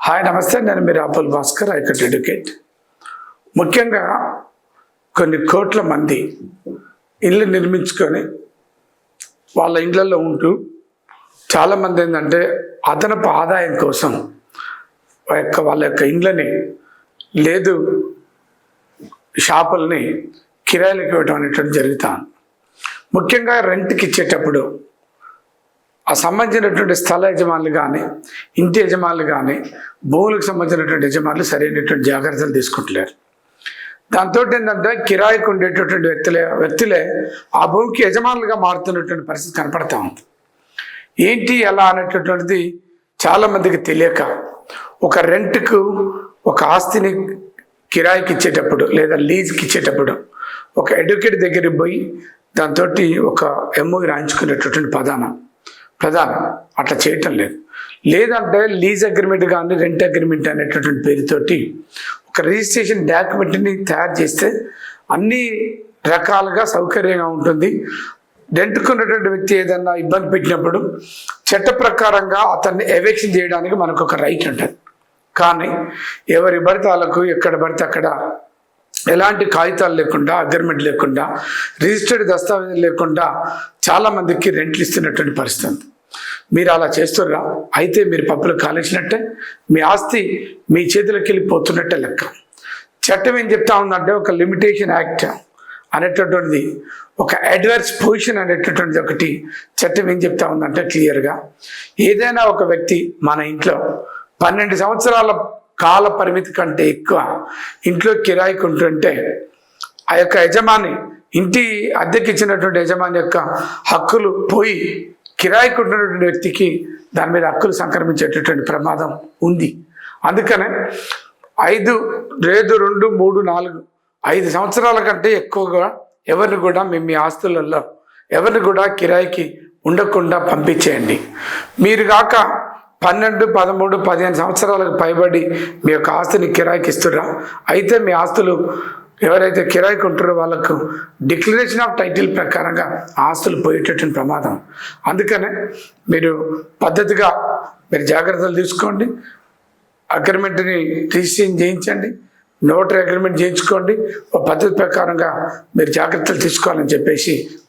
Hi నమస్తే. నేను మీరు అప్పుల్ భాస్కర్ ఐ కట్ ఎడ్యుకేట్. ముఖ్యంగా కొన్ని కోట్ల మంది ఇల్లు నిర్మించుకొని వాళ్ళ ఇండ్లలో ఉంటూ చాలామంది ఏంటంటే అదనపు ఆదాయం కోసం యొక్క వాళ్ళ యొక్క ఇండ్లని లేదు షాపుల్ని కిరాయిలకు ఇవ్వడం అనేటువంటి జరుగుతాను ముఖ్యంగా రెంట్కి ఇచ్చేటప్పుడు ఆ సంబంధించినటువంటి స్థల యజమానులు కానీ ఇంటి యజమానులు కానీ భూములకు సంబంధించినటువంటి యజమానులు సరైనటువంటి జాగ్రత్తలు తీసుకుంటలేరు. దాంతో ఏంటంటే కిరాయికి ఉండేటటువంటి వ్యక్తులే వ్యక్తులే ఆ భూమికి యజమానులుగా మారుతున్నటువంటి పరిస్థితి కనపడతా ఉంది. ఏంటి ఎలా అనేటటువంటిది చాలామందికి తెలియక ఒక రెంట్కు ఒక ఆస్తిని కిరాయికి ఇచ్చేటప్పుడు లేదా లీజ్కి ఇచ్చేటప్పుడు ఒక ఎడ్యుకేట్ దగ్గరికి పోయి దాంతో ఒక ఎమ్మోగి రాయించుకునేటటువంటి ప్రధానం ప్రధానం. అట్లా చేయటం లేదు. లేదంటే లీజ్ అగ్రిమెంట్ కానీ రెంట్ అగ్రిమెంట్ అనేటటువంటి పేరుతోటి ఒక రిజిస్ట్రేషన్ డాక్యుమెంట్ని తయారు చేస్తే అన్ని రకాలుగా సౌకర్యంగా ఉంటుంది. రెంట్కున్నటువంటి వ్యక్తి ఏదన్నా ఇబ్బంది పెట్టినప్పుడు చట్ట ప్రకారంగా అతన్ని ఎవెక్షన్ చేయడానికి మనకు ఒక రైట్ ఉంటుంది. కానీ ఎవరి పడితే వాళ్ళకు ఎక్కడ పడితే అక్కడ ఎలాంటి కాగితాలు లేకుండా అగ్రిమెంట్ లేకుండా రిజిస్టర్డ్ దస్తావేజులు లేకుండా చాలామందికి రెంట్లు ఇస్తున్నటువంటి పరిస్థితి. మీరు అలా చేస్తుర్రా? అయితే మీరు పప్పులు కాలేసినట్టే మీ ఆస్తి మీ చేతులకి వెళ్ళిపోతున్నట్టే లెక్క. చట్టం ఏం చెప్తా ఉందంటే ఒక లిమిటేషన్ యాక్ట్ అనేటటువంటిది ఒక అడ్వర్స్ పొజిషన్ అనేటటువంటిది ఒకటి చట్టం ఏం చెప్తా ఉందంటే క్లియర్గా. ఏదైనా ఒక వ్యక్తి మన ఇంట్లో పన్నెండు సంవత్సరాల కాల పరిమితి కంటే ఎక్కువ ఇంట్లో కిరాయికి ఉంటుంటే ఆ యొక్క యజమాని ఇంటి అద్దెకి ఇచ్చినటువంటి యజమాని యొక్క హక్కులు పోయి కిరాయికి ఉంటున్నటువంటి వ్యక్తికి దాని మీద హక్కులు సంక్రమించేటటువంటి ప్రమాదం ఉంది. అందుకనే ఐదు లేదు రెండు మూడు నాలుగు ఐదు సంవత్సరాల కంటే ఎక్కువగా ఎవరిని కూడా మేము మీ ఆస్తులలో ఎవరిని కూడా కిరాయికి ఉండకుండా పంపించేయండి. మీరు కాక పన్నెండు పదమూడు పదిహేను సంవత్సరాలకు పైబడి మీ యొక్క ఆస్తిని కిరాయికి ఇస్తురా అయితే మీ ఆస్తులు ఎవరైతే కిరాయికి ఉంటారో వాళ్ళకు డిక్లరేషన్ ఆఫ్ టైటిల్ ప్రకారంగా ఆస్తులు పోయేటటువంటి ప్రమాదం. అందుకనే మీరు పద్ధతిగా మీరు జాగ్రత్తలు తీసుకోండి. అగ్రిమెంట్ని రిజిస్ట్రేషన్ చేయించండి. నోటరీ అగ్రిమెంట్ చేయించుకోండి. ఒక పద్ధతి ప్రకారంగా మీరు జాగ్రత్తలు తీసుకోవాలని చెప్పేసి